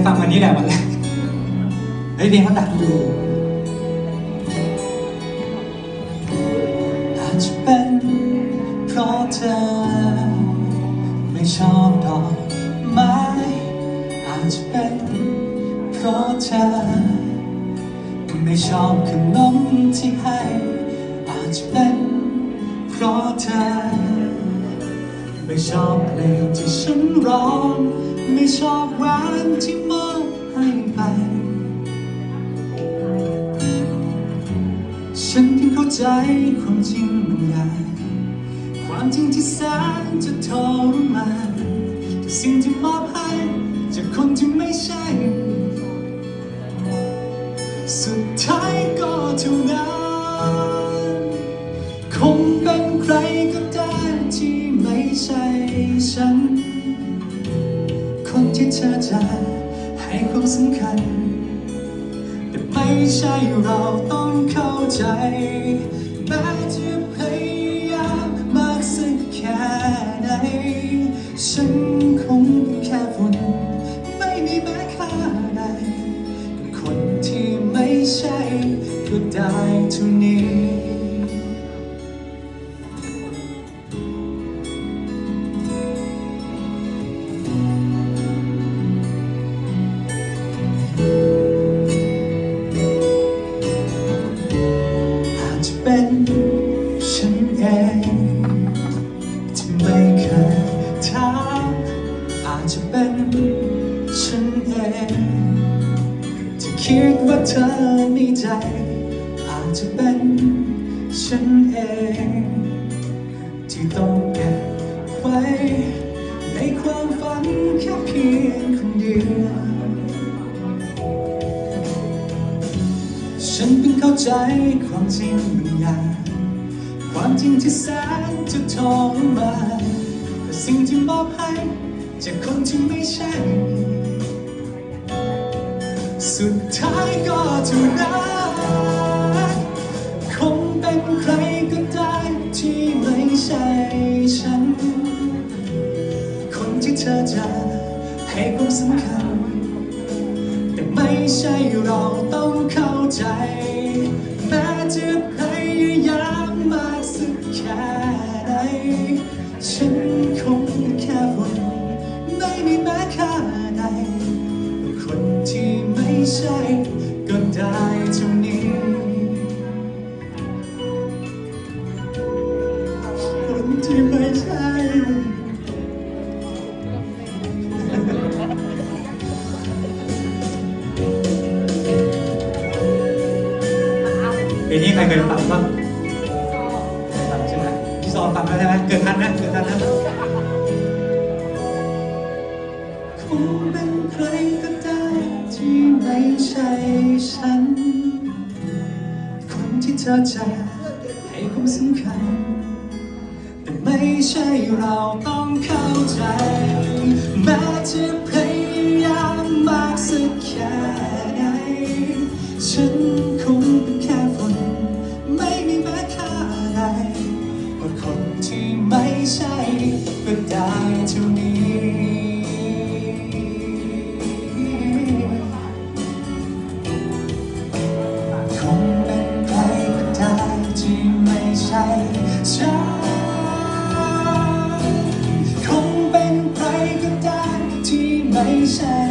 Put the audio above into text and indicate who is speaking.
Speaker 1: ได้ฟังวันนี้แหละวันแรกเฮ้ยเพลงเขาดังอยู่อาจจะเป็นเพราะเธอ ไม่ชอบดอกไม้อาจจะเป็นเพราะเธอ ไม่ชอบขนมที่ให้ อาจจะเป็นเพราะเธอ ไม่ชอบเพลงที่ฉันร้อง ไม่ชอบหวานที่มอบให้ไป ฉันเพิ่งเข้าใจความจริงบางอย่าง ความจริงที่แสนจะทรมานแต่สิ่งที่มอบให้จากคนที่ไม่ใช่ สุดท้ายก็เท่านั้น คงเป็นใครก็ได้ที่ไม่ใช่ฉัน ที่เธอจะให้ความสำคัญ แต่ไม่ใช่เราต้องเข้าใจแม้จะพยายามมากสักแค่ไหนฉัน จจะเป็นฉันเองที่คิดว่าเธอมีใจ อาจจะเป็นฉันเอง ที่ต้องเก็บไว้ ในความฝันแค่เพียงคนเดียว ฉันเพิ่งเข้าใจความจริงบางอย่างความจริงที่แสนจะทรมานกับสิ่งที่มอบให้ จากคนที่ไม่ใช่ สุดท้ายก็เท่านั้นคงเป็นใครก็ได้ที่ไม่ใช่ฉัน คนที่เธอจะให้ความสำคัญ แต่ไม่ใช่เราต้องเข้าใจ แม้จะพยายามมากสักแค่ไหนฉันคงแค่คน ไม่มีแม้ค่าใดคนที่ไม่ใช่ก็ได้เท่านี้คนที่ไม่ใช่เพลงนี้ใครเคยฟังบ้างเคยฟังใช่ไหมพี่ซอนฟังแล้วใช่ไหมเกิดทันนะเกิดทันนะ ฉัน คนที่เธอจะให้ความสำคัญ แต่ไม่ใช่เราต้องเข้าใจแม้จ น